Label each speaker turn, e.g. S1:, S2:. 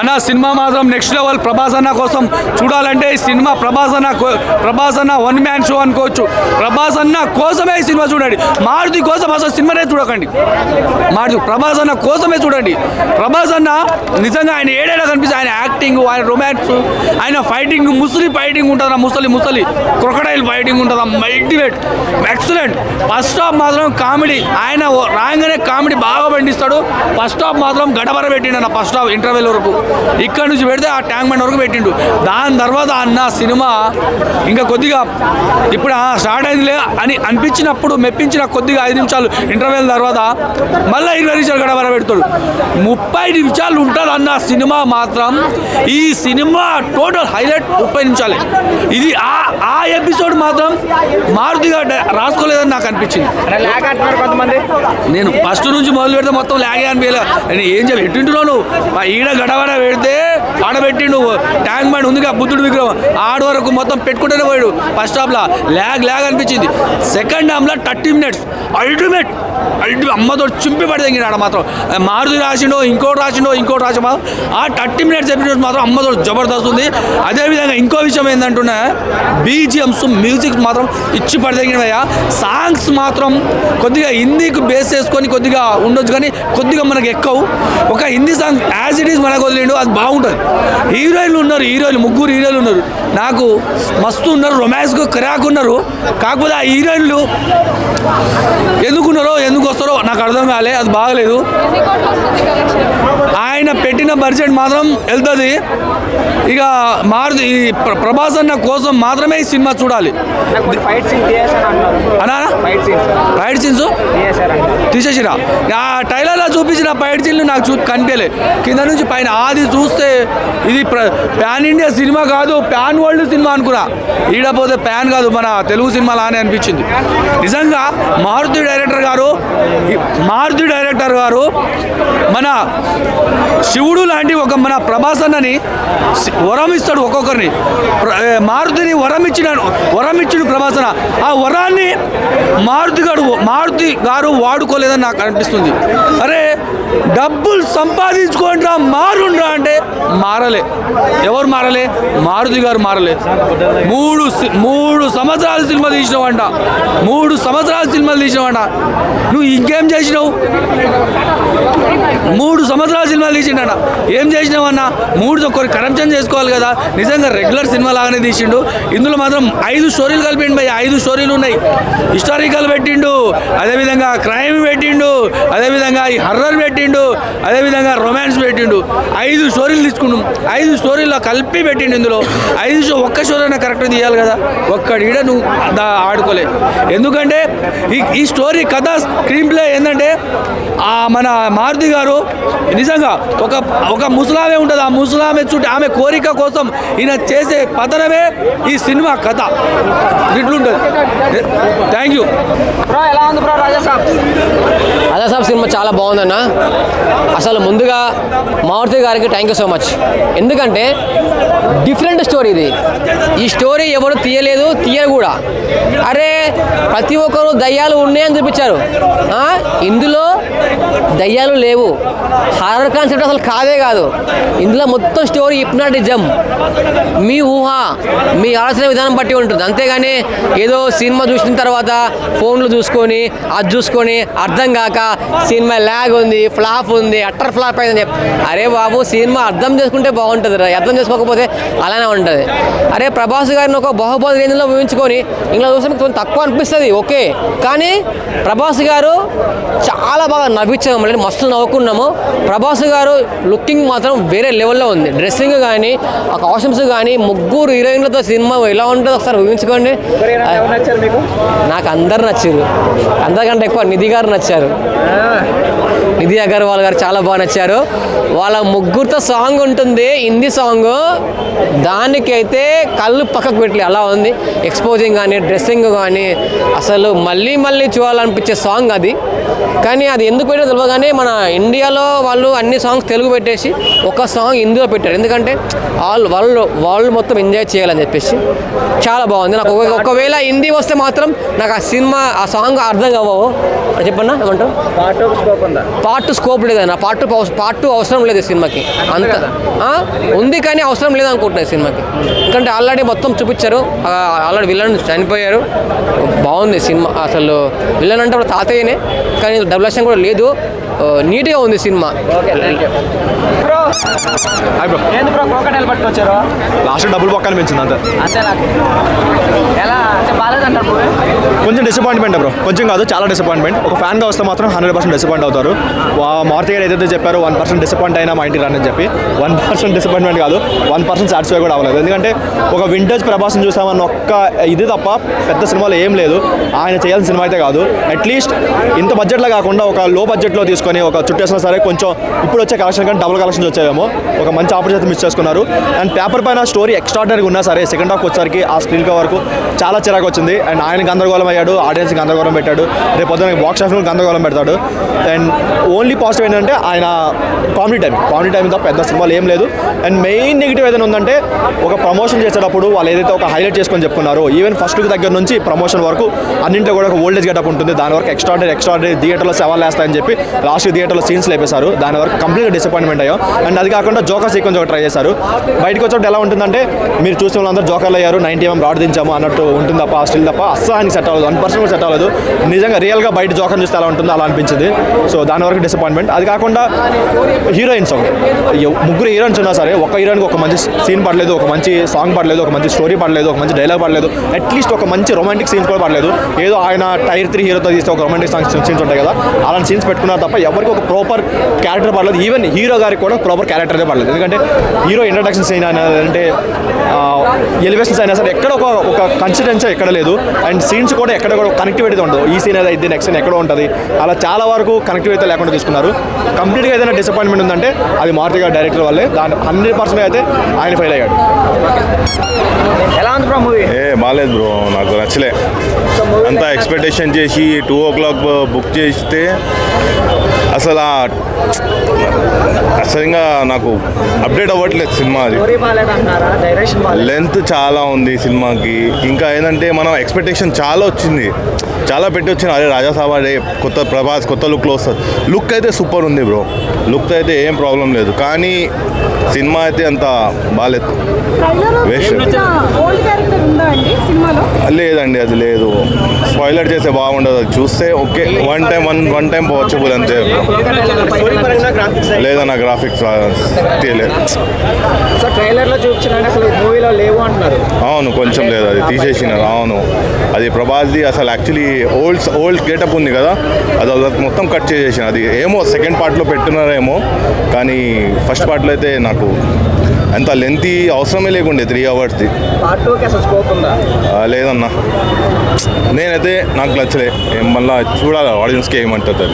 S1: అన్న సినిమా మాత్రం next level Prabhas అన్న కోసం చూడాలంటే ఈ సినిమా ప్రభాస్ అన్న ప్రభాస్ అన్న వన్ మ్యాన్ షో అనుకోవచ్చు. ప్రభాస్ అన్న కోసమే ఈ సినిమా చూడండి. మారుతి కోసం అసలు సినిమానే చూడకండి. మారుతి ప్రభాస్ అన్న కోసమే చూడండి. ప్రభాస్ అన్న నిజంగా ఆయన ఏడేడా కనిపిస్తుంది ఆయన యాక్టింగ్ ఆయన రొమాన్స్ ఆయన ఫైటింగ్ ముసలి ఫైటింగ్ ఉంటుంది ముసలి ముసలి. స్టైల్ ఫైటింగ్ ఉంటుంది. మల్టివేట్ ఎక్సలెంట్ ఫస్ట్ హాఫ్ మాత్రం కామెడీ. ఆయన ఓ- రాగానే కామెడీ బాగా పండిస్తాడు. ఫస్ట్ హాఫ్ మాత్రం గడబర పెట్టిండు అన్న ఫస్ట్ హాఫ్ ఇంటర్వెల్ వరకు. ఇక్కడ నుంచి పెడితే ఆ ట్యాంక్ బండ్ వరకు పెట్టిండు. దాని తర్వాత అన్న సినిమా ఇంకా కొద్దిగా ఇప్పుడు స్టార్ట్ అయిందిలే అని అనిపించినప్పుడు మెప్పించిన కొద్దిగా ఐదు నిమిషాలు ఇంటర్వెల్ తర్వాత మళ్ళీ ఇరవై నిమిషాలు గడబర పెడతాడు. ముప్పై నిమిషాలు ఉంటుంది అన్న సినిమా మాత్రం. ఈ సినిమా టోటల్ హైలైట్ ముప్పై నిమిషాలే. ఇది ఆ ఎపిసోడ్ ఎపిసోడ్ మాత్రం మారుతిగా రాసుకోలేదని నాకు అనిపించింది.
S2: కొంతమంది.
S1: నేను ఫస్ట్ నుంచి మొదలు పెడితే మొత్తం లాగే అనిపించలే. నేను ఏం చెప్పి ఎట్టింటున్నావు ఈడ గడవడ పెడితే ఆడబెట్టిండు ట్యాంక్ బండ్ ఉందిగా బుద్ధుడు విగ్రహం. ఆడ వరకు మొత్తం పెట్టుకుంటూనే పోయాడు. ఫస్ట్ హాఫ్లో ల్యాగ్ ల్యాగ్ అనిపించింది. సెకండ్ హాఫ్లో థర్టీ మినిట్స్ అల్టిమేట్ అల్టి అమ్మతో చింపి పడి ఆడ మాత్రం. మారుతి రాసిండో ఇంకోటి రాసిండో ఇంకోటి రాసి ఆ థర్టీ మినిట్స్ ఎపిసోడ్ మాత్రం అమ్మతో జబర్దస్త్ ఉంది. అదేవిధంగా ఇంకో విషయం ఏంటంటున్నా బీజిఎమ్స్ మ్యూజిక్ మాత్రం ఇచ్చి పడదగినవయ్యా సాంగ్స్ మాత్రం కొద్దిగా హిందీకి బేస్ చేసుకొని కొద్దిగా ఉండొచ్చు కానీ కొద్దిగా మనకు ఎక్కువ. ఒక Hindi song as it is మనకు వదిలేండు అది బాగుంటుంది. హీరోయిన్లు ఉన్నారు హీరోయిన్లు ముగ్గురు హీరోయిన్లు ఉన్నారు. నాకు మస్తు ఉన్నారు రొమాన్స్గా క్రాక్ ఉన్నారు. కాకపోతే ఆ హీరోయిన్లు ఎందుకున్నారో ఎందుకు వస్తారో నాకు అర్థం కాలే అది బాగలేదు. ఆయన పెట్టిన బడ్జెట్ మాత్రం వెళ్తుంది. ఇక మారుతి ప్రభాస్ అన్న కోసం మాత్రమే ఈ సినిమా చూడాలి. అనా
S2: ఫైట్ సీన్స్?
S1: తీసేసిరా? ఆ టైలర్లో చూపించిన ఫైట్ సీన్లు నాకు చూ కనిపించలే. కింద నుంచి పైన ఆది చూస్తే ఇది ప్యాన్ ఇండియా సినిమా కాదు ప్యాన్ వరల్డ్ సినిమా అనుకున్నా. ఈడపోతే ప్యాన్ కాదు మన తెలుగు సినిమా లానే అనిపించింది. నిజంగా మారుతి డైరెక్టర్ గారు మారుతి డైరెక్టర్ గారు మన శివుడు లాంటి ఒక మన ప్రభాస్ అన్నని వరం ఇస్తాడు ఒక్కొక్కరిని. మారుతిని వరం ఇచ్చిన వరం ఇచ్చిన ప్రభాసన. ఆ వరాన్ని మారుతి గారు మారుతి గారు వాడుకోలేదని నాకు అనిపిస్తుంది. అరే డబ్బులు సంపాదించుకోండి మారుండ్రా అంటే మారలే. ఎవరు మారలే? మారుతి గారు మారలే. మూడు సి- మూడు సంవత్సరాల సినిమా తీసినావంట. మూడు సంవత్సరాల సినిమాలు తీసినావంట. నువ్వు ఇంకేం చేసినావు? మూడు సంవత్సరాల సినిమాలు తీసిండన్న ఏం చేసినావన్న? మూడు కొన్ని కరప్షన్ చేసుకోవాలి కదా. నిజంగా రెగ్యులర్ సినిమా లాగానే తీసిండు. ఇందులో మాత్రం ఐదు స్టోరీలు కలిపిండు భయ ఐదు స్టోరీలు ఉన్నాయి. హిస్టారికల్ పెట్టిండు అదేవిధంగా క్రైమ్ పెట్టిండు అదేవిధంగా ఈ హర్రర్ పెట్టి పెట్టిండు అదేవిధంగా రొమాన్స్ పెట్టిండు. ఐదు స్టోరీలు తీసుకున్నాం. ఐదు స్టోరీలో కలిపి పెట్టిండు ఇందులో. ఐదు ఒక్క స్టోరీ అయినా కరెక్ట్ తీయాలి కదా? ఒక్కడీడ నువ్వు దా ఆడుకోలే ఎందుకంటే ఈ ఈ స్టోరీ కథ స్క్రీన్ ప్లే ఏంటంటే ఆ మన మారుతి గారు నిజంగా ఒక ఒక ముసలామే ఉంటుంది. ఆ ముసలామె చుట్టూ ఆమె కోరిక కోసం ఈయన చేసే పతనమే ఈ సినిమా కథ. ఇట్లుంటుంది. థ్యాంక్ యూ
S2: బ్రో ఎలా ఉంది బ్రో రాజా సాబ్?
S3: రాజాసాబ్ సినిమా చాలా బాగుందన్న. అసలు ముందుగా మారుతి గారికి థ్యాంక్ యూ సో మచ్ ఎందుకంటే డిఫరెంట్ స్టోరీ ఇది. ఈ స్టోరీ ఎవరు తీయలేదు తీయరు కూడా. అరే ప్రతి ఒక్కరు దయ్యాలు ఉన్నాయని చూపించారు. ఇందులో దయ్యాలు లేవు. హారర్ కాన్సెప్ట్ అసలు కాదే కాదు. ఇందులో మొత్తం స్టోరీ ఇప్నాటిజం మీ ఊహ మీ ఆలోచన విధానం బట్టి ఉంటుంది. అంతేగాని ఏదో సినిమా చూసిన తర్వాత ఫోన్లు చూసుకొని అది చూసుకొని అర్థం కాక సినిమా ల్యాగ్ ఉంది ఫ్లాప్ ఉంది అట్టర్ ఫ్లాప్ అయిందని చెప్పి. అరే బాబు సినిమా అర్థం చేసుకుంటే బాగుంటుంది రా. అర్థం చేసుకోకపోతే అలానే ఉంటుంది. అరే ప్రభాస్ గారిని ఒక బాహుబలి రేంజ్లో ఊహించుకొని ఇంట్లో చూస్తే మీకు కొంచెం తక్కువ అనిపిస్తుంది ఓకే. కానీ ప్రభాస్ గారు చాలా బాగా నవ్వించాము మళ్ళీ మస్తు నవ్వుకున్నాము. ప్రభాస్ గారు లుకింగ్ మాత్రం వేరే లెవెల్లో ఉంది. డ్రెస్సింగ్ కానీ ఆ కాస్ట్యూమ్స్ కానీ ముగ్గురు హీరోయిన్లతో సినిమా ఎలా ఉంటుందో ఒకసారి ఊహించుకోండి. నాకు అందరు నచ్చారు. అందరికంటే ఎక్కువ నిధి గారు నచ్చారు. నిధి అగర్వాల్ గారు చాలా బాగా నచ్చారు. వాళ్ళ ముగ్గురితో సాంగ్ ఉంటుంది హిందీ సాంగ్. దానికైతే కళ్ళు పక్కకు పెట్టి అలా ఉంది. ఎక్స్పోజింగ్ కానీ డ్రెస్సింగ్ కానీ అసలు మళ్ళీ మళ్ళీ చూడాలనిపించే సాంగ్ అది. కానీ అది ఎందుకు పెట్టారో తెలియదు కానీ మన ఇండియాలో వాళ్ళు అన్ని సాంగ్స్ తెలుగు పెట్టేసి ఒక సాంగ్ హిందీలో పెట్టారు. ఎందుకంటే వాళ్ళు వాళ్ళు వాళ్ళు మొత్తం ఎంజాయ్ చేయాలని చెప్పేసి చాలా బాగుంది. నాకు ఒక- ఒకవేళ హిందీ వస్తే మాత్రం నాకు ఆ సినిమా ఆ సాంగ్ అర్థం కావో. చెప్పన్నా ఏమంటావు?
S2: పార్ట్ స్కోప్
S3: పార్ట్ లేదన్న పార్ట్ పార్ట్ అవసరం లేదు ఈ సినిమాకి. అంత? ఉంది కానీ అవసరం లేదు అనుకుంటున్నాయి సినిమాకి. ఎందుకంటే ఆల్రెడీ మొత్తం చూపించారు ఆల్రెడీ విలన్ చనిపోయారు. బాగుంది సినిమా అసలు విలన్ అంటే తాతయ్యనే కానీ డబుల్ కూడా లేదు. నీట్గా ఉంది సినిమా.
S2: బ్రో
S4: హాయ్ బ్రో
S2: ఏంది బ్రో కోకటేలు పట్టుకొచ్చారు?
S4: లాస్ట్ డబుల్ బొక్కలు పెంచింది అంతే. కొంచెం డిసప్పాయింట్మెంట్ బ్రో. కొంచెం కాదు చాలా డిసప్పాయింట్మెంట్ ఒక ఫ్యాన్గా వస్తే మాత్రం హండ్రెడ్ పర్సెంట్ డిసప్పాయింట్ అవుతారు. మారుతి గారు ఏదైతే చెప్పారో వన్ పర్సెంట్ డిసప్పాయింట్ అయినా మా ఇంటికి రానని చెప్పి వన్ పర్సెంట్ డిసప్పాయింట్మెంట్ కాదు వన్ పర్సెంట్ సాటిస్ఫై కూడా అవ్వలేదు. ఎందుకంటే ఒక వింటేజ్ ప్రభాస్ని చూసామన్న ఒక్క ఇది తప్ప పెద్ద సినిమాలో ఏం లేదు. ఆయన చేయాల్సిన సినిమా అయితే కాదు. అట్లీస్ట్ ఇంత బడ్జెట్లో కాకుండా ఒక లో బడ్జెట్లో తీసుకొని ఒక చుట్టేసినా సరే కొంచెం ఇప్పుడు వచ్చే కలెక్షన్ కానీ డబుల్ కలెక్షన్స్ వచ్చాయేమో ఒక మంచి ఆపర్చునిటీ మిస్ చేసుకున్నారు. అండ్ పేపర్ పైన స్టోరీ ఎక్స్ట్రాడనరీగా ఉన్నా సరే సెకండ్ హాఫ్ వచ్చేసరికి ఆ స్క్రీన్ వరకు చాలా చిరాకు వచ్చింది. అండ్ ఆయన గందరగోళం అయ్యాడు ఆడియన్స్ గందరగోళం పెట్టాడు. రేపు పొద్దున బాక్స్ ఆఫీస్ గందరగోళం పెడతాడు. అండ్ ఓన్లీ పాజిటివ్ ఏంటంటే ఆయన కామెడీ టైం కామెడీ టైం తప్ప పెద్ద సినిమాలు ఏం లేదు. అండ్ మెయిన్ నెగిటివ్ ఏదైనా ఉందంటే ఒక ప్రమోషన్ చేసేటప్పుడు వాళ్ళు ఏదైతే ఒక హైలైట్ చేసుకొని చెప్పుకున్నారో ఈవెన్ ఫస్ట్ దగ్గర నుంచి ప్రమోషన్ వరకు అన్నింటిలో కూడా ఒక ఓల్డేజ్ గెటప్ ఉంటుంది. దాని వరకు ఎక్స్ట్రాడరీ ఎక్స్ట్రాడరీ థియేటర్లో సెవెన్ వేస్తాయని చెప్పి లాస్ట్ థియేటర్లో సీన్స్ లేపేశారు. దాని వరకు కంప్లీట్గా డిసప్పాయింట్మెంట్ అయ్యాం. అండ్ అది కాకుండా జోకర్ సీక్వెన్స్ ఒకటి ట్రై చేశారు. బయటకు వచ్చినప్పుడు ఎలా ఉంటుందంటే మీరు చూసిన వాళ్ళందరూ జోకర్లు అయ్యారు నైన్టీ ఎంఎం రాడ్ దించాము అన్నట్టు ఉంటుంది తప్ప స్టిల్ తప్ప అస్సానికి సెట్ అవ్వదు వన్ పర్సెంట్ కూడా సెట్ అవ్వలేదు. నిజంగా రియల్గా బయట జోకర్ చూస్తే ఎలా ఉంటుందో అలా అనిపించింది. సో దాని వరకు డిసప్పాయింట్మెంట్ అది కాకుండా హీరోయిన్స్ ముగ్గురు హీరోయిన్స్ ఉన్నా సరే ఒక హీరోయిన్కి ఒక మంచి సీన్ పడలేదు ఒక మంచి సాంగ్ పడలేదు ఒక మంచి స్టోరీ పడలేదు ఒక మంచి డైలాగ్ పడలేదు. అట్లీస్ట్ ఒక మంచి రొమాంటిక్ సీన్స్ కూడా పడలేదు. ఏదో ఆయన టైర్ త్రీ హీరోతో తీస్తే ఒక రొమాంటిక్ సాంగ్స్ సీన్స్ ఉంటాయి కదా అలాంటి సీన్స్ పెట్టుకున్నారు తప్ప ఎవరికి ఒక ప్రాపర్ క్యారెక్టర్ పడలేదు ఈవెన్ హీరో గారికి కూడా ప్రాపర్ క్యారెక్టర్ పడలేదు ఎందుకంటే హీరో ఇంట్రడక్షన్ సీన్ అయినా అంటే ఎలివేషన్స్ అయినా సరే ఎక్కడ ఒక ఒక కన్సిడెన్సీ ఎక్కడ లేదు. అండ్ సీన్స్ కూడా ఎక్కడ కూడా కనెక్టివిటీ ఉండదు ఈ సీన్ ఏదైతే నెక్స్ట్ సీన్ ఎక్కడ ఉంటుంది. అలా చాలా వరకు కనెక్టివిటీ లేకుండా తీసుకున్నారు. కంప్లీట్గా ఏదైనా డిసప్పాయింట్మెంట్ ఉందంటే అది మారుతి గారి డైరెక్టర్ వల్లే. దాని హండ్రెడ్ పర్సెంట్ అయితే ఆయన ఫెయిల్ అయ్యాడు.
S2: ఎలా ఉంది బ్రో మూవీ
S5: ఏ బాగాలేదు బ్రో నాకు నచ్చలే. అంత ఎక్స్పెక్టేషన్ చేసి టూ ఓ క్లాక్ బుక్ చేస్తే అసలు ఆ- అసలు ఇంకా నాకు అప్డేట్ అవ్వట్లేదు సినిమా అది. లెంత్ చాలా ఉంది సినిమాకి. ఇంకా ఏంటంటే మనం ఎక్స్పెక్టేషన్ చాలా వచ్చింది. చాలా పెట్టి వచ్చింది. అరే రాజాసాబ్ అడే కొత్త ప్రభాస్ కొత్త లుక్లో వస్తుంది లుక్ అయితే సూపర్ ఉంది బ్రో లుక్ అయితే ఏం ప్రాబ్లం లేదు. కానీ సినిమా అయితే అంత బాగాలేదు. Waste.
S6: ఓల్డ్ క్యారెక్టర్ ఉందా అండి సినిమాలో?
S5: లేదండి అది లేదు. స్పాయిలర్ చేస్తే బాగుండదు అది చూస్తే okay. One time one one time watchable అంతే. లేదన్న గ్రాఫిక్స్ అవును కొంచెం లేదు అది తీసేసినారు అవును. అది ప్రభాస్ది అసలు యాక్చువల్లీ ఓల్డ్ ఓల్డ్ గెటప్ ఉంది కదా అది అది మొత్తం కట్ చేసేసిన అది ఏమో సెకండ్ పార్ట్లో పెట్టున్నారేమో కానీ ఫస్ట్ పార్ట్లో అయితే నాకు అంత లెంతీ అవసరమే లేకుండే త్రీ అవర్స్ది లేదన్నా. నేనైతే నాకు నచ్చలే. మళ్ళా చూడాలి ఆడియన్స్కి ఏమంటుంది